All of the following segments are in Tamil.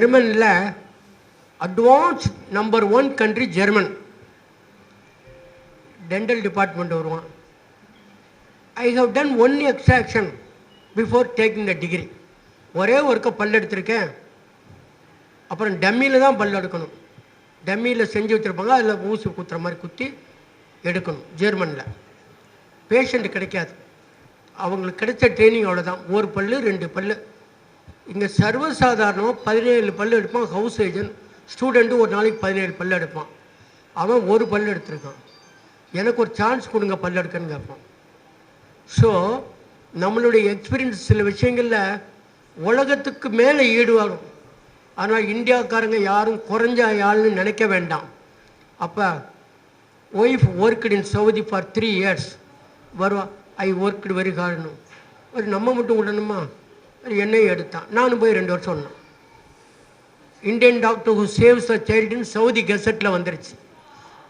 ஜெர்மனில் advance number one country German dental department வருவான். I have done one extraction before taking the degree ஒரே ஒருக்க பல் எடுத்திருக்கேன். அப்புறம் டம்மியில் தான் பல் எடுக்கணும். டம்மியில் செஞ்சு வச்சுருப்பாங்க. அதில் ஊசி குத்துற மாதிரி குத்தி எடுக்கணும். ஜெர்மனில் பேஷண்ட் கிடைக்காது. அவங்களுக்கு கிடைச்ச ட்ரைனிங் அவ்வளோதான் ஒரு பல்லு ரெண்டு பல்லு. இங்கே சர்வசாதாரணமாக பதினேழு பல்லு எடுப்பான். ஹவுஸ் ஏஜென்ட் ஸ்டூடெண்ட்டு ஒரு நாளைக்கு பதினேழு பல்லு எடுப்பான். அவன் ஒரு பல்லு எடுத்திருக்கான். எனக்கு ஒரு சான்ஸ் கொடுங்க பல்லு எடுக்கன்னு கேட்பான். ஸோ நம்மளுடைய எக்ஸ்பீரியன்ஸ் சில விஷயங்களில் உலகத்துக்கு மேலே ஈடுவாரும் ஆனால் இந்தியாக்காரங்க யாரும் குறைஞ்ச ஆள்னு நினைக்க வேண்டாம். அப்போ wife worked in Saudi for three years வருவா ஐ ஒர்க்டு வெரி ஹார்ட்னு ஒரு நம்ம மட்டும் விடணுமா? என்னையும் எடுத்தான். நானும் போய் ரெண்டு வருஷம் சொன்னேன். Indian doctor who saves a சைல்டுன்னு Saudi கெசட்டில் வந்துருச்சு.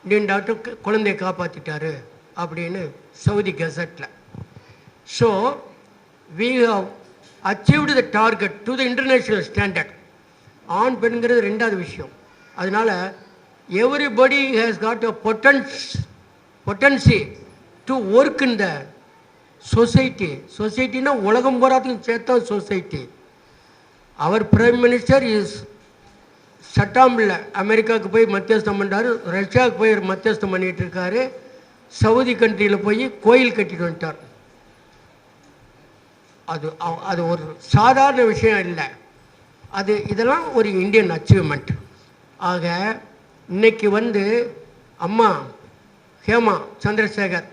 இந்தியன் டாக்டர் குழந்தையை காப்பாற்றிட்டாரு அப்படின்னு Saudi கெசட்டில் so we have achieved the target to the international standard ஆண் பெண்கிறது ரெண்டாவது விஷயம். அதனால் everybody has got a potence potency to work in the society சொசைட்டினா உலகம் போராத்தையும் சேர்த்தா சொசைட்டி அவர் பிரைம் மினிஸ்டர் இஸ் சட்டாம்பில் அமெரிக்காவுக்கு போய் மத்தியஸ்தம் பண்ணுறாரு ரஷ்யாவுக்கு போய் மத்தியஸ்தம் பண்ணிகிட்டு இருக்காரு. சவுதி கண்ட்ரியில் போய் கோயில் கட்டிட்டு வந்துட்டார். அது அவ- அது ஒரு சாதாரண விஷயம் இல்லை. அது இதெல்லாம் ஒரு இந்தியன் அச்சீவ்மெண்ட் ஆக இன்னைக்கு வந்து அம்மா ஹேமா சந்திரசேகர்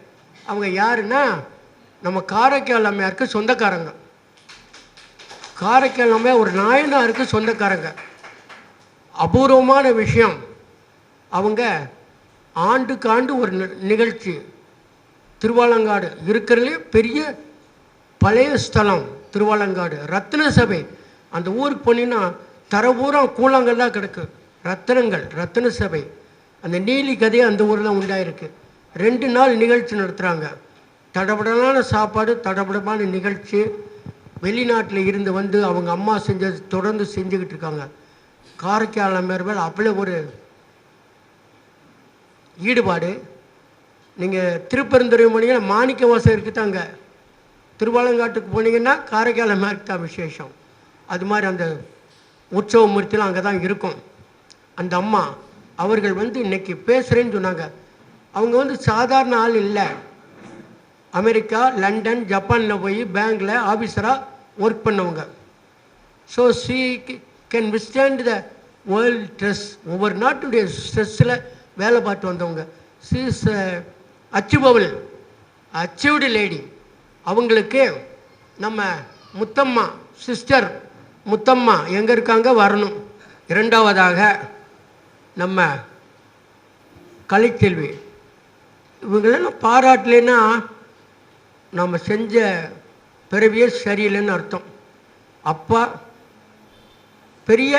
அவங்க யாருன்னா நம்ம காரைக்கால் அம்மையாருக்கு சொந்தக்காரங்க. காரைக்கால் அம்மையார் ஒரு நாயனாருக்கு சொந்தக்காரங்க. அபூர்வமான விஷயம். அவங்க ஆண்டுக்கு ஆண்டு ஒரு நிகழ்ச்சி. திருவாலங்காடு இருக்கிறதுலே பெரிய பழைய ஸ்தலம் திருவாலங்காடு. ரத்ன சபை. அந்த ஊருக்கு போனீங்கன்னா தரபூரம் கூழாங்கல்லாம் கிடக்கு. ரத்தினங்கள் ரத்ன சபை. அந்த நீலி கதையை அந்த ஊரில் உண்டாயிருக்கு. ரெண்டு நாள் நிகழ்ச்சி நடத்துகிறாங்க தடபடலான சாப்பாடு தடபடமான நிகழ்ச்சி. வெளிநாட்டில் இருந்து வந்து அவங்க அம்மா செஞ்சது தொடர்ந்து செஞ்சுக்கிட்டு இருக்காங்க. காரைக்கால் அம்மையார் அவ்வளோ ஒரு ஈடுபாடு. நீங்கள் திருப்பெருந்துறை போனீங்கன்னா மாணிக்க வாசம் இருக்குது அங்கே திருவாலங்காட்டுக்கு போனீங்கன்னா காரைக்கால் அம்மையாருக்கு தான் விசேஷம். அது மாதிரி அந்த உற்சவ மூர்த்திலாம் அங்கே தான் இருக்கும். அந்த அம்மா அவர்கள் வந்து இன்றைக்கி பேசுகிறேன்னு சொன்னாங்க. அவங்க வந்து சாதாரண ஆள் இல்லை. அமெரிக்கா லண்டன் ஜப்பானில் போய் பேங்க்கில் ஆஃபீஸராக ஒர்க் பண்ணவங்க. So she can withstand the world stress ஒவ்வொரு நாட்டுடைய ஸ்ட்ரெஸ்ஸில் வேலை பார்த்து வந்தவங்க. She is achievable achieved lady அவங்களுக்கு நம்ம முத்தம்மா சிஸ்டர் முத்தம்மா எங்கே இருக்காங்க? வரணும். இரண்டாவதாக நம்ம கலைச்செல்வி இவங்களெல்லாம் பாராட்டலைன்னா நாம் செஞ்ச பிறவியே சரியில்லைன்னு அர்த்தம். அப்பா பெரிய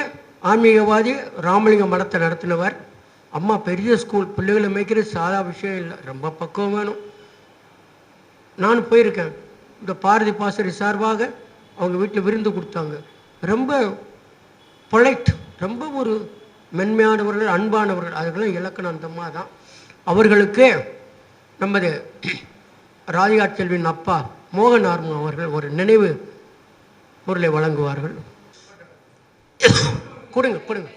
ஆன்மீகவாதி ராமலிங்க மடத்தை நடத்தினவர். அம்மா பெரிய ஸ்கூல் பிள்ளைகளை மேய்க்கிறது சாதா விஷயம் இல்லை. ரொம்ப பக்குவம் வேணும். நான் போயிருக்கேன். இந்த பாரதி பாசரி சார்பாக அவங்க வீட்டில் விருந்து கொடுத்தாங்க. ரொம்ப பொலைட் ரொம்ப ஒரு மென்மையானவர்கள் அன்பானவர்கள். அதுக்கெல்லாம் இலக்கணம் அந்த அம்மா தான். அவர்களுக்கு நமது ராதிகா செல்வின் அப்பா மோகன் ஆர்மு அவர்கள் ஒரு நினைவு பொருளை வழங்குவார்கள். கொடுங்க கொடுங்க.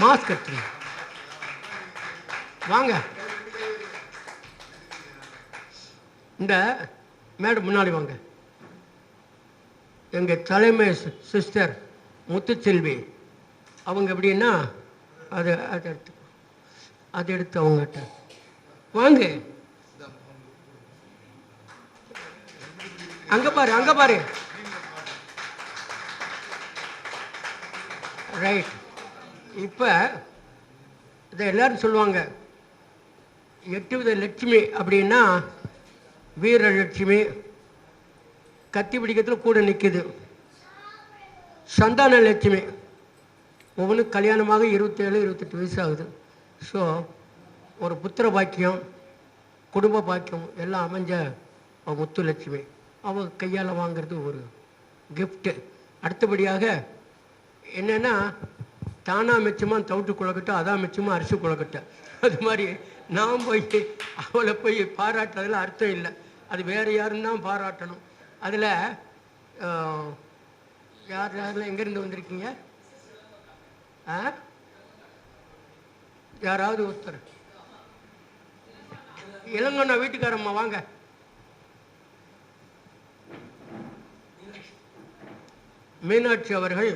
மாஸ்க் எடுத்துங்க வாங்க. இந்த மேடம் முன்னாடி வாங்க. எங்கள் தலைமை சிஸ்டர் முத்துச்செல்வி. அவங்க எப்படின்னா அது அது எடுத்து அதை எடுத்து அவங்ககிட்ட. வாங்க. அங்க பாரு அங்க பாரு. ரைட் இப்போ இதை எல்லாரும் சொல்லுவாங்க. எட்டு வித லட்சுமி அப்படின்னா வீரலட்சுமி கத்தி பிடிக்கிறதுல கூட நிற்குது சந்தான லட்சுமி. ஒவ்வொன்றும் கல்யாணமாக இருபத்தேழு இருபத்தெட்டு வயசு ஆகுது ஸோ ஒரு புத்திர பாக்கியம் குடும்ப பாக்கியம் எல்லாம் அமைஞ்ச அவ முத்துலட்சுமி அவங்க கையால் வாங்குறது ஒரு கிஃப்ட்டு அடுத்தபடியாக என்னென்னா தானாக மிச்சமாக தவிட்டு குழக்கட்டும் அதான் மிச்சமாக அரிசி குழக்கட்டை அது மாதிரி நான் போய் அவளை போய் பாராட்டுறதுல அர்த்தம் இல்லை. அது வேறு யாரும் தான் பாராட்டணும். அதில் யார் யாரெல்லாம் எங்கேருந்து வந்திருக்கீங்க? ஆ? யாராவது ஒருத்தர்? இளங்கண்ணா வீட்டுக்காரம்மா வாங்க. மீனாட்சி அவர்கள்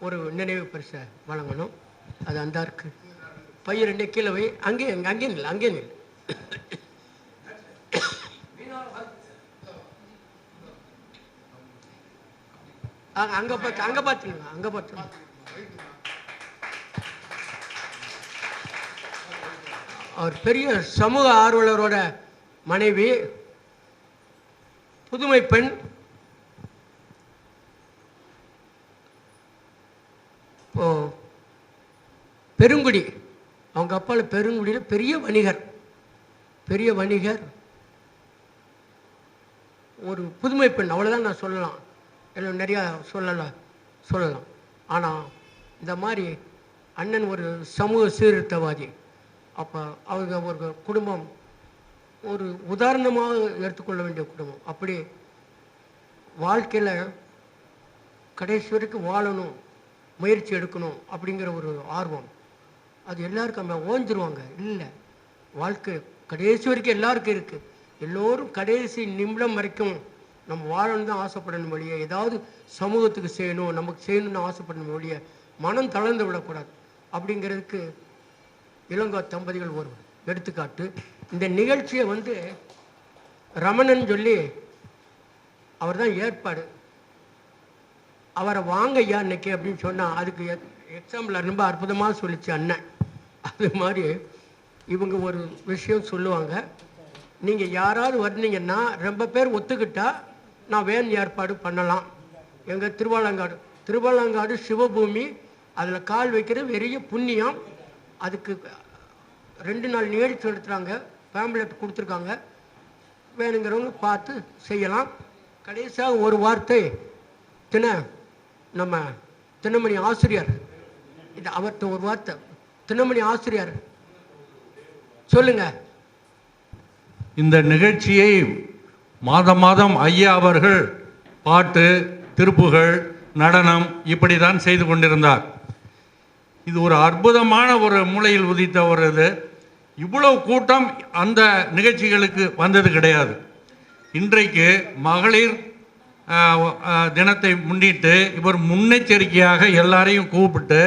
ஒரு நினைவு பரிசை வழங்கணும். அது அந்த இருக்கு பையன் ரெண்டு கீழே போய் அங்கே அங்கே நில் அங்கே நில் அங்க- அங்க பார்த்து அங்க பார்த்துங்க அங்க பார்த்துங்க அவர் பெரிய சமூக ஆர்வலரோட மனைவி புதுமை பெண் இப்போ பெருங்குடி. அவங்க அப்பாவில் பெருங்குடியில் பெரிய வணிகர். பெரிய வணிகர். ஒரு புதுமை பெண் அவ்வளோதான் நான் சொல்லலாம். எல்லாம் நிறையா சொல்லலாம் சொல்லலாம். ஆனால் இந்த மாதிரி அண்ணன் ஒரு சமூக சீர்திருத்தவாதி. அப்போ அவங்க ஒரு குடும்பம். ஒரு உதாரணமாக எடுத்துக்கொள்ள வேண்டிய குடும்பம். அப்படி வாழ்க்கையில் கடைசி வரைக்கும் வாழணும் முயற்சி எடுக்கணும் அப்படிங்கிற ஒரு ஆர்வம். அது எல்லாருக்கும் நம்ம ஓஞ்சிருவாங்க. இல்லை. வாழ்க்கை கடைசி வரைக்கும் எல்லாருக்கும் இருக்குது எல்லோரும் கடைசி நிமிடம் வரைக்கும் நம்ம வாழணும் தான் ஆசைப்படணும் வழிய ஏதாவது சமூகத்துக்கு செய்யணும் நமக்கு செய்யணும்னு ஆசைப்படணும் வழிய மனம் தளர்ந்து விடக்கூடாது. அப்படிங்கிறதுக்கு இளங்கோ தம்பதிகள் ஒரு எடுத்துக்காட்டு இந்த நிகழ்ச்சியை வந்து ரமணன் சொல்லி அவர் தான் ஏற்பாடு. அவரை வாங்க ஐயா இன்னைக்கு அப்படின்னு சொன்னால் அதுக்கு எக்ஸாம்பிள் ரொம்ப அற்புதமாக சொல்லிச்சு அண்ணன். அது மாதிரி இவங்க ஒரு விஷயம் சொல்லுவாங்க. நீங்கள் யாராவது வந்தீங்கன்னா ரொம்ப பேர் ஒத்துக்கிட்டா நான் வேன் ஏற்பாடு பண்ணலாம். எங்கள் திருவாலங்காடு திருவாலங்காடு சிவபூமி அதில் கால் வைக்கிறது பெரிய புண்ணியம் அதுக்கு ரெண்டு நாள் நிகழ்ச்சி நடத்துகிறாங்க பேம்லெட் கொடுத்துருக்காங்க. வேணுங்கிறவங்க பார்த்து செய்யலாம். கடைசியாக ஒரு வார்த்தை தின நம்ம தினமணி ஆசிரியர் இது அவர்கிட்ட ஒரு வார்த்தை. தினமணி ஆசிரியர். சொல்லுங்க. இந்த நிகழ்ச்சியை மாதம் மாதம் ஐயா அவர்கள் பாட்டு திருப்புகள் நடனம் இப்படி தான் செய்து கொண்டிருந்தார். இது ஒரு அற்புதமான ஒரு மூலையில் உதித்த ஒரு இது. இவ்வளவு கூட்டம் அந்த நிகழ்ச்சிகளுக்கு வந்தது கிடையாது. இன்றைக்கு மகளிர் ஆஹ், தினத்தை முன்னிட்டு இவர் முன்னெச்சரிக்கையாக எல்லாரையும் கூப்பிட்டு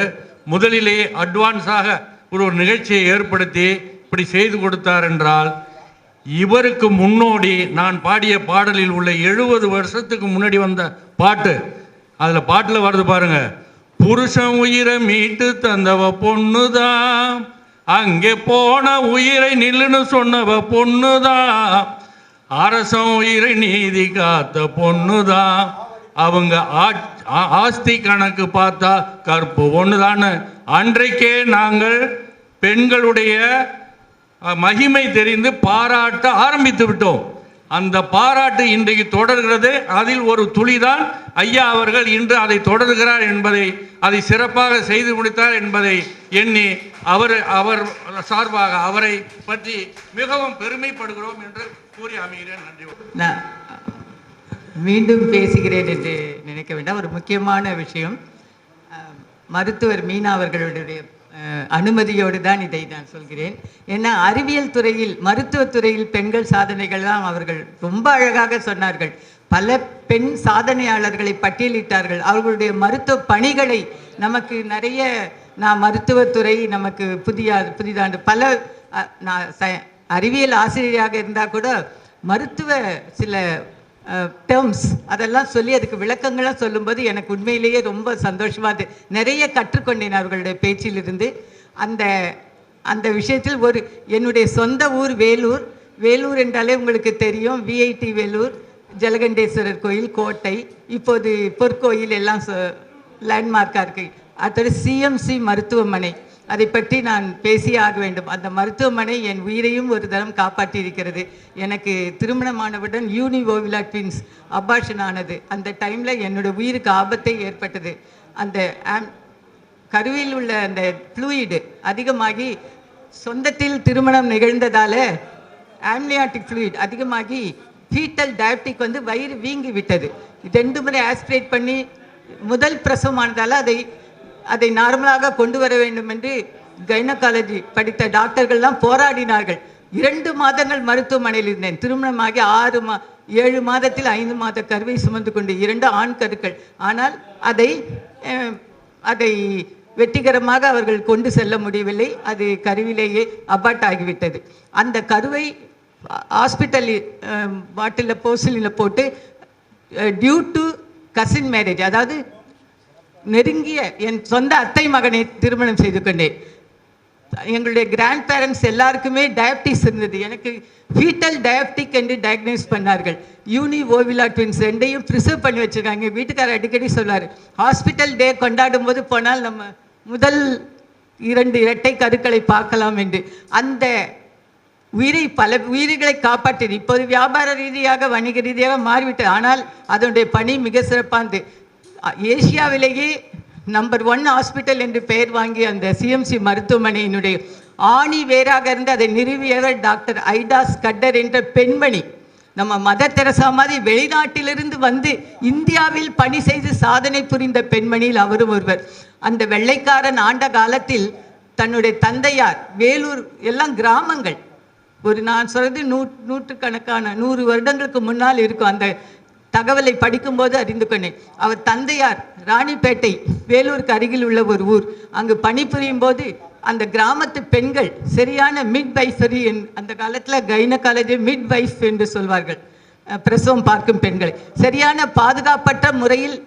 முதலிலேயே அட்வான்ஸாக ஒரு ஒரு நிகழ்ச்சியை ஏற்படுத்தி இப்படி செய்து கொடுத்தார் என்றால் இவருக்கு முன்னோடி நான் பாடிய பாடலில் உள்ள எழுபது வருஷத்துக்கு முன்னாடி வந்த பாட்டு அதில் பாட்டில் வருது பாருங்க. புருஷன் உயிரை மீட்டு தந்தவ பொண்ணுதான் அங்கே போன உயிரை நில்லுன்னு சொன்னவ பொண்ணுதான் அரசன் உயிரை நீதி காத்த பொண்ணுதான் அவங்க ஆ- ஆஸ்தி கணக்கு பார்த்தா கற்பு ஒண்ணுதான்னு அன்றைக்கே நாங்கள் பெண்களுடைய மகிமை தெரிந்து பாராட்ட ஆரம்பித்து விட்டோம். அந்த பாராட்டு இன்றைக்கு தொடர்கிறது. அதில் ஒரு துளிதான். ஐயா அவர்கள் இன்று அதை தொடர்கிறார் என்பதை அதை சிறப்பாக செய்து முடித்தார் என்பதை எண்ணி அவர் அவர் சார்பாக அவரை பற்றி மிகவும் பெருமைப்படுகிறோம் என்று கூறி அமைகிறேன். நன்றி. மீண்டும் பேசுகிறேன் என்று நினைக்க வேண்டாம். ஒரு முக்கியமான விஷயம் மருத்துவர் மீனா அவர்களுடைய அனுமதியோடு தான் இதை நான் சொல்கிறேன். ஏன்னா அறிவியல் துறையில் மருத்துவத்துறையில் பெண்கள் சாதனைகள் தான் அவர்கள் ரொம்ப அழகாக சொன்னார்கள். பல பெண் சாதனையாளர்களை பட்டியலிட்டார்கள். அவர்களுடைய மருத்துவ பணிகளை நமக்கு நிறைய நான் மருத்துவத்துறை நமக்கு புதிய புதிதாண்டு பல நான் அறிவியல் ஆசிரியராக இருந்தால் கூட மருத்துவ சில டேர்ம்ஸ் அதெல்லாம் சொல்லி அதுக்கு விளக்கங்களாக சொல்லும்போது எனக்கு உண்மையிலேயே ரொம்ப சந்தோஷமாக அது நிறைய கற்றுக்கொண்டேன் அவர்களுடைய பேச்சிலிருந்து. அந்த அந்த விஷயத்தில் ஒரு என்னுடைய சொந்த ஊர் வேலூர். வேலூர் என்றாலே உங்களுக்கு தெரியும் விஐடி வேலூர் ஜலகண்டேஸ்வரர் கோயில் கோட்டை. இப்போது பொற்கோயில் எல்லாம் லேண்ட்மார்க்காக இருக்குது அடுத்தது சிஎம்சி மருத்துவமனை. அதை பற்றி நான் பேசியே ஆக வேண்டும். அந்த மருத்துவமனை என் உயிரையும் ஒரு தரம் காப்பாற்றியிருக்கிறது. எனக்கு திருமணமானவுடன் யூனி ட்வின்ஸ் அபாஷன் ஆனது. அந்த டைமில் என்னோட உயிருக்கு ஆபத்தை ஏற்பட்டது. அந்த ஆம் கருவில் உள்ள அந்த ஃப்ளூயிடு அதிகமாகி சொந்தத்தில் திருமணம் நிகழ்ந்ததால் ஆம்னியாட்டிக் ஃப்ளூயிட் அதிகமாகி ஃபீட்டல் டயபெட்டிக் வந்து வயிறு வீங்கி விட்டது ரெண்டு முறை ஆஸ்பிரேட் பண்ணி முதல் பிரசவமானதால் அதை அதை நார்மலாக கொண்டு வர வேண்டும் என்று கைனகாலஜி படித்த டாக்டர்கள்லாம் போராடினார்கள். இரண்டு மாதங்கள் மருத்துவமனையில் இருந்தேன். திருமணமாகி ஆறு மா ஏழு மாதத்தில் ஐந்து மாத கருவை சுமந்து கொண்டு இரண்டு ஆண் கருக்கள். ஆனால் அதை அதை வெற்றிகரமாக அவர்கள் கொண்டு செல்ல முடியவில்லை. அது கருவிலேயே அபாட் ஆகிவிட்டது. அந்த கருவை ஹாஸ்பிட்டலில் பாட்டிலில் போர்சிலில் போட்டு டியூ டு கசின் மேரேஜ் அதாவது நெருங்கிய என் சொந்த அத்தை மகனை திருமணம் செய்து கொண்டேன். எங்களுடைய கிராண்ட் பேரண்ட்ஸ் எல்லாருக்குமே டயபிட்டிஸ் இருந்தது. எனக்கு ஃபீட்டல் டயபிட்டிக் என்று டயக்னைஸ் பண்ணார்கள். யூனி ஓவிலா ட்வின்ஸ் ரெண்டையும் ப்ரிசர்வ் பண்ணி வச்சிருக்காங்க. எங்கள் வீட்டுக்காரர் அடிக்கடி சொல்வார் ஹாஸ்பிட்டல் டே கொண்டாடும் போது போனால் நம்ம முதல் இரண்டு இரட்டை கருக்களை பார்க்கலாம் என்று. அந்த உயிரை பல உயிர்களை காப்பாற்றியது. இப்போது வியாபார ரீதியாக வணிக ரீதியாக மாறிவிட்டது. ஆனால் அதனுடைய பணி மிக சிறப்பானது. ஏசியாவிலேயே நம்பர் ஒன் ஹாஸ்பிட்டல் என்று பெயர் வாங்கிய அந்த சிஎம்சி மருத்துவமனையினுடைய ஆணி வேராக இருந்து அதை நிறுவியவர் டாக்டர் ஐடாஸ் கட்டர் என்ற பெண்மணி. நம்ம மதர் தெரசா மாதிரி வெளிநாட்டிலிருந்து வந்து இந்தியாவில் பணி செய்து சாதனை புரிந்த பெண்மணியில் அவரும் ஒருவர். அந்த வெள்ளைக்காரன் ஆண்ட காலத்தில் தன்னுடைய தந்தையார் வேலூர் எல்லாம் கிராமங்கள். ஒரு நான் சொல்றது நூ நூற்றுக்கணக்கான நூறு வருடங்களுக்கு முன்னால் இருக்கும் அந்த தகவலை படிக்கும்போது அறிந்து கொண்டேன். அவர் தந்தையார் ராணிப்பேட்டை வேலூருக்கு அருகில் உள்ள ஒரு ஊர். அங்கு பணிபுரியும் போது அந்த கிராமத்து பெண்கள் சரியான மிட் வைஃபரி அந்த காலத்தில் கைனகாலஜி மிட் வைஃப் என்று சொல்வார்கள். பிரசவம் பார்க்கும் பெண்களை. சரியான பாதுகாப்பற்ற முறையில்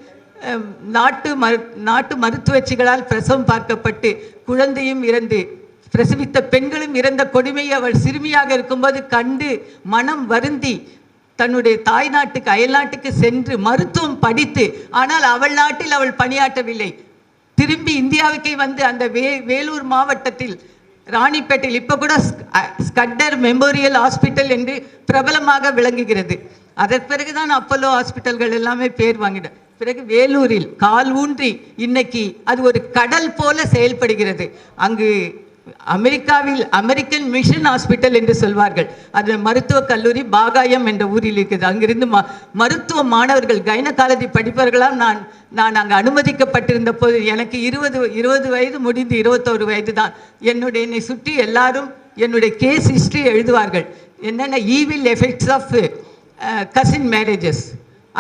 நாட்டு மரு நாட்டு மருத்துவச்சிகளால் பிரசவம் பார்க்கப்பட்டு குழந்தையும் இறந்து பிரசவித்த பெண்களும் இறந்த கொடுமையை அவள் சிறுமியாக இருக்கும்போது கண்டு மனம் வருந்தி தன்னுடைய தாய் நாட்டுக்கு அயல் நாட்டுக்கு சென்று மருத்துவம் படித்து ஆனால் அவள் நாட்டில் அவள் பணியாற்றவில்லை. திரும்பி இந்தியாவுக்கே வந்து அந்த வே வேலூர் மாவட்டத்தில் ராணிப்பேட்டையில் இப்போ கூட ஸ்கட்டர் மெமோரியல் ஹாஸ்பிட்டல் என்று பிரபலமாக விளங்குகிறது. அதற்கு பிறகுதான் அப்போலோ ஹாஸ்பிட்டல்கள் எல்லாமே பேர் வாங்கின. பிறகு வேலூரில் கால் ஊன்றி இன்னைக்கு அது ஒரு கடல் போல செயல்படுகிறது. அங்கு அமெரிக்காவில் அமெரிக்கன் மிஷன் ஹாஸ்பிட்டல் என்று சொல்வார்கள். அது மருத்துவக் கல்லூரி பாகாயம் என்ற ஊரில் இருக்குது. அங்கிருந்து ம மருத்துவ மாணவர்கள் கைனகாலஜி படிப்பவர்களால் நான் நான் அங்கே அனுமதிக்கப்பட்டிருந்த போது எனக்கு இருபது இருபது வயது முடிந்து இருபத்தோரு வயது தான் என்னுடைய என்னை சுற்றி எல்லாரும் என்னுடைய கேஸ் ஹிஸ்ட்ரி எழுதுவார்கள். என்னென்ன evil effects of cousin marriages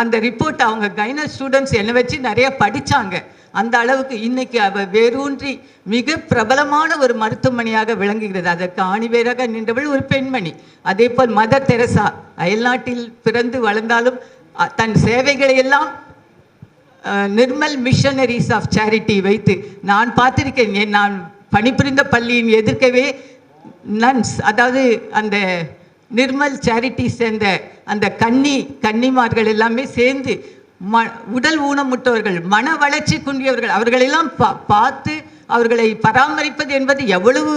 அந்த ரிப்போர்ட் அவங்க கைனஸ் ஸ்டூடெண்ட்ஸ் என்னை வச்சு நிறைய படித்தாங்க அந்த அளவுக்கு இன்னைக்கு அவ வேரூன்றி மிக பிரபலமான ஒரு மருத்துவமனையாக விளங்குகிறது. அதற்கு ஆணிவேராக நின்றவள் ஒரு பெண்மணி. அதே போல் மதர் தெரசா அயல்நாட்டில் பிறந்து வளர்ந்தாலும் தன் சேவைகளை எல்லாம் நிர்மல் மிஷனரிஸ் ஆஃப் சேரிட்டி வைத்து நான் பார்த்திருக்கேன். நான் பணிபுரிந்த பள்ளியின் எதிர்க்கவே நன்ஸ் அதாவது அந்த நிர்மல் சேரிட்டி சேர்ந்த அந்த கன்னி கன்னிமார்கள் எல்லாமே சேர்ந்து ம உடல் ஊனமுட்டவர்கள் மன வளர்ச்சி குன்றியவர்கள் அவர்களெல்லாம் பா பார்த்து அவர்களை பராமரிப்பது என்பது எவ்வளவு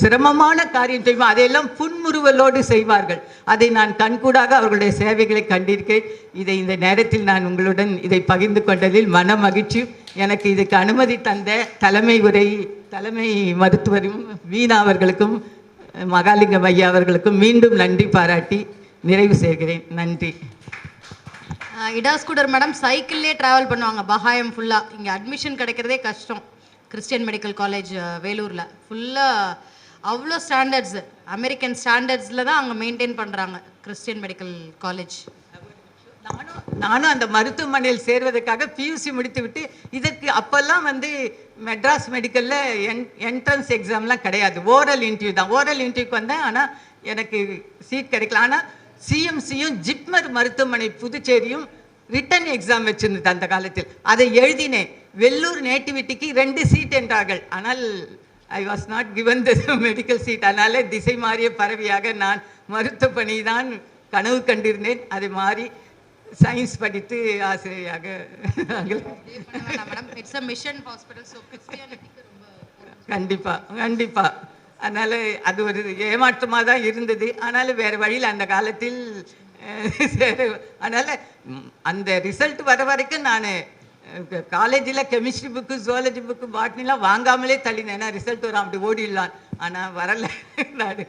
சிரமமான காரியம் தெரியுமா? அதையெல்லாம் புன்முறுவலோடு செய்வார்கள். அதை நான் கண்கூடாக அவர்களுடைய சேவைகளை கண்டிருக்கேன் இதை இந்த நேரத்தில் நான் உங்களுடன் இதை பகிர்ந்து கொண்டதில் மன மகிழ்ச்சி. எனக்கு இதுக்கு அனுமதி தந்த தலைமை உரை தலைமை மருத்துவரும் வீணா அவர்களுக்கும் மகாலிங்கம் ஐயா அவர்களுக்கும் மீண்டும் நன்றி பாராட்டி நிறைவு செய்கிறேன். நன்றி. இடாஸ்கூடர் மேடம் சைக்கிள்லேயே ட்ராவல் பண்ணுவாங்க. பகாயம் ஃபுல்லாக இங்கே அட்மிஷன் கிடைக்கிறதே கஷ்டம். கிறிஸ்டியன் மெடிக்கல் காலேஜ் வேலூரில். ஃபுல்லாக அவ்வளோ ஸ்டாண்டர்ட்ஸு அமெரிக்கன் ஸ்டாண்டர்ட்ஸில் தான் அங்கே மெயின்டைன் பண்ணுறாங்க கிறிஸ்டியன் மெடிக்கல் காலேஜ் நானும் நானும் அந்த மருத்துவமனையில் சேர்வதற்காக பியூசி முடித்துவிட்டு இதற்கு அப்போல்லாம் வந்து மெட்ராஸ் மெடிக்கலில் என் என்ட்ரன்ஸ் எக்ஸாம்லாம் கிடையாது. ஓரல் இன்டர்வியூ தான். ஓரல் இன்டர்வியூக்கு வந்தேன். ஆனால் எனக்கு சீட் கிடைக்கல. ஆனால் சிஎம்சியும் ஜிப்மர் மருத்துவமனை புதுச்சேரியும் ரிட்டன் எக்ஸாம் வச்சிருந்தது அந்த காலத்தில். அதை எழுதினேன். வெள்ளூர் நேட்டிவிட்டிக்கு ரெண்டு சீட் என்றார்கள். ஆனால் I was not given the medical seat அதனால் திசை மாறிய பறவையாக நான் மருத்துவ பணி தான் கனவு கண்டிருந்தேன். அது மாறி சயின்ஸ் படித்து ஆசிரியராக madam it's a mission hospital so கிறிஸ்டியானிட்டிக்கு ரொம்ப கண்டிப்பா கண்டிப்பா. அதனால அது ஒரு ஏமாற்றமாக தான் இருந்தது. ஆனாலும் வேற வழியில் அந்த காலத்தில் அதனால அந்த ரிசல்ட் வர வரைக்கும் நான் காலேஜில் கெமிஸ்ட்ரி புக்கு ஜுவாலஜி புக்கு பாட்னிலாம் வாங்காமலே தள்ளினேன். ஏன்னா ரிசல்ட் வரும் அப்படி ஓடிடலாம். ஆனால் வரல. நான்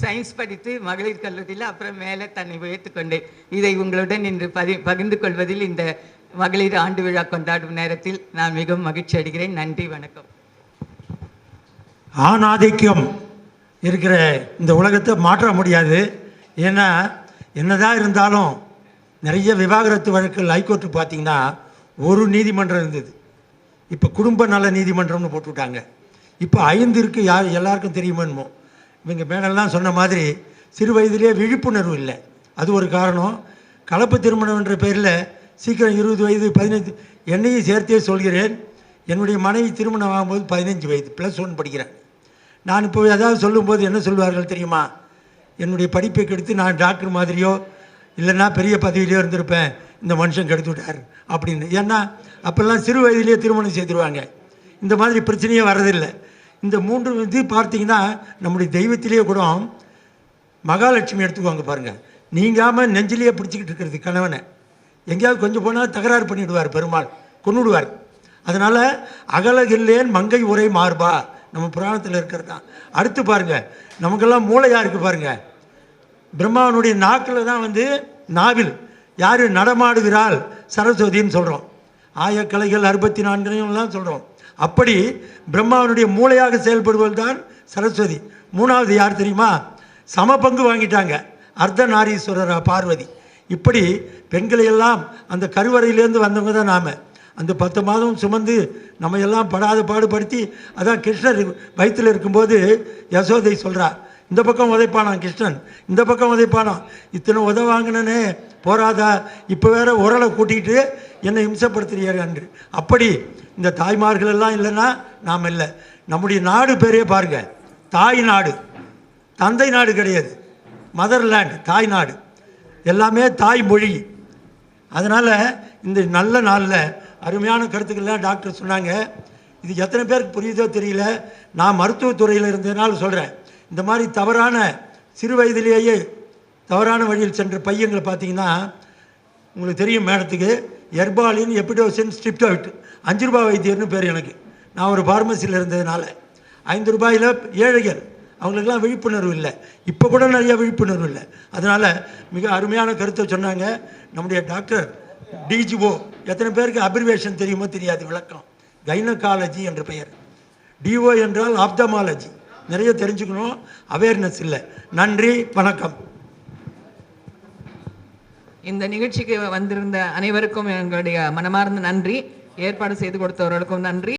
சயின்ஸ் படித்து மகளிர் கல்லூரியில் அப்புறம் மேலே தன்னை உயர்த்து கொண்டேன். இதை உங்களுடன் இன்று பதி பகிர்ந்து கொள்வதில் இந்த மகளிர் ஆண்டு விழா கொண்டாடும் நேரத்தில் நான் மிகவும் மகிழ்ச்சி அடைகிறேன். நன்றி வணக்கம். ஆணாதிக்கம் இருக்கிற இந்த உலகத்தை மாற்ற முடியாது. ஏன்னா என்னதான் இருந்தாலும் நிறைய விவாகரத்து வழக்குகள் ஹைகோர்ட்டு பார்த்தீங்கன்னா ஒரு நீதிமன்றம் இருந்தது. இப்போ குடும்ப நல நீதிமன்றம்னு போட்டுவிட்டாங்க. இப்போ ஐந்து இருக்குது யார் எல்லாருக்கும் தெரியுமோ இவங்க மேலெல்லாம் சொன்ன மாதிரி சிறு வயதிலே விழிப்புணர்வு இல்லை. அது ஒரு காரணம். கலப்பு திருமணம் என்ற பேரில் சீக்கிரம் இருபது வயது பதினைந்து என்னையும் சேர்த்தே சொல்கிறேன். என்னுடைய மனைவி திருமணம் ஆகும்போது பதினஞ்சு வயது ப்ளஸ் ஒன் படிக்கிறேன் நான் இப்போ ஏதாவது சொல்லும்போது என்ன சொல்வார்கள் தெரியுமா? என்னுடைய படிப்பை கெடுத்து நான் டாக்டர் மாதிரியோ இல்லைன்னா பெரிய பதவியிலையோ இருந்திருப்பேன். இந்த மனுஷன் கெடுத்து விட்டார் அப்படின்னு. ஏன்னா அப்போல்லாம் சிறு வயதிலேயே திருமணம் செய்திருவாங்க. இந்த மாதிரி பிரச்சனையே வரதில்லை இந்த மூன்று இது பார்த்தீங்கன்னா நம்முடைய தெய்வத்திலேயே கூட மகாலட்சுமி எடுத்துக்குவாங்க பாருங்கள் நீங்காமல் நெஞ்சிலேயே பிடிச்சிக்கிட்டு இருக்கிறது கணவனை. எங்கேயாவது கொஞ்சம் போனால் தகராறு பண்ணிவிடுவார் பெருமாள் கொண்டுடுவார் அதனால் அகலகில்லேன் மங்கை உரை மார்பா. நம்ம புராணத்தில் இருக்கிறது தான் அடுத்து பாருங்கள் நமக்கெல்லாம் மூளையாக இருக்குது பாருங்கள் பிரம்மாவனுடைய நாக்கில் தான் வந்து நாவில் யார் நடமாடுகிறாள்? சரஸ்வதின்னு சொல்கிறோம் ஆயக்கலைகள் அறுபத்தி நான்குலாம் சொல்கிறோம் அப்படி பிரம்மாவனுடைய மூளையாக செயல்படுவது தான் சரஸ்வதி. மூணாவது யார் தெரியுமா? சம பங்கு வாங்கிட்டாங்க. அர்த்த நாரீஸ்வரர் பார்வதி. இப்படி பெண்களை எல்லாம் அந்த கருவறையிலேருந்து வந்தவங்க தான் நாம். அந்த பத்து மாதம் சுமந்து நம்ம எல்லாம் படாத பாடுபடுத்தி அதான் கிருஷ்ணர் வயிற்றில் இருக்கும்போது யசோதை சொல்கிறா இந்த பக்கம் உதைப்பானான் கிருஷ்ணன்? இந்த பக்கம் உதைப்பானான் இத்தனை உத வாங்கினனே போராதா இப்போ வேற உரலை கூட்டிகிட்டு என்னை இம்சப்படுத்துறீர்கள் என்று. அப்படி இந்த தாய்மார்கள் எல்லாம் இல்லைன்னா நாம் இல்லை. நம்முடைய நாடு பேரே பாருங்க. தாய் நாடு. தந்தை நாடு கிடையாது. மதர்லேண்ட் தாய் நாடு. எல்லாமே தாய் மொழி. அதனால் இந்த நல்ல நாளில் அருமையான கருத்துக்கள்லாம் டாக்டர் சொன்னாங்க. இது எத்தனை பேருக்கு புரியுதோ தெரியல. நான் மருத்துவத்துறையில் இருந்ததுனால சொல்கிறேன் இந்த மாதிரி தவறான சிறு வயதிலேயே தவறான வழியில் சென்ற பையங்களை பார்த்தீங்கன்னா உங்களுக்கு தெரியும் மேடத்துக்கு எர்பாலின் எபிடோசின் ஸ்ட்ரிப்டோவிட் அஞ்சு ரூபாய் வைத்தியர்னு பேர் எனக்கு. நான் ஒரு ஃபார்மசியில் இருந்ததுனால. ஐந்து ரூபாயில் ஏழைகள் அவங்களுக்கெல்லாம் விழிப்புணர்வு இல்லை. இப்போ கூட நிறைய விழிப்புணர்வு இல்லை. அதனால் மிக அருமையான கருத்தை சொன்னாங்க. நம்முடைய டாக்டர் டிஜிஓ எத்தனை பேருக்கு அப்ரிவேஷன் தெரியுமோ தெரியாது விளக்கம். கைனகாலஜி என்ற பெயர். டிஓ என்றால் ஆப்தமாலஜி நிறைய தெரிஞ்சுக்கணும். அவேர்னஸ் இல்லை. நன்றி வணக்கம். இந்த நிகழ்ச்சிக்கு வந்திருந்த அனைவருக்கும் எங்களுடைய மனமார்ந்த நன்றி. ஏற்பாடு செய்து கொடுத்தவர்களுக்கும் நன்றி.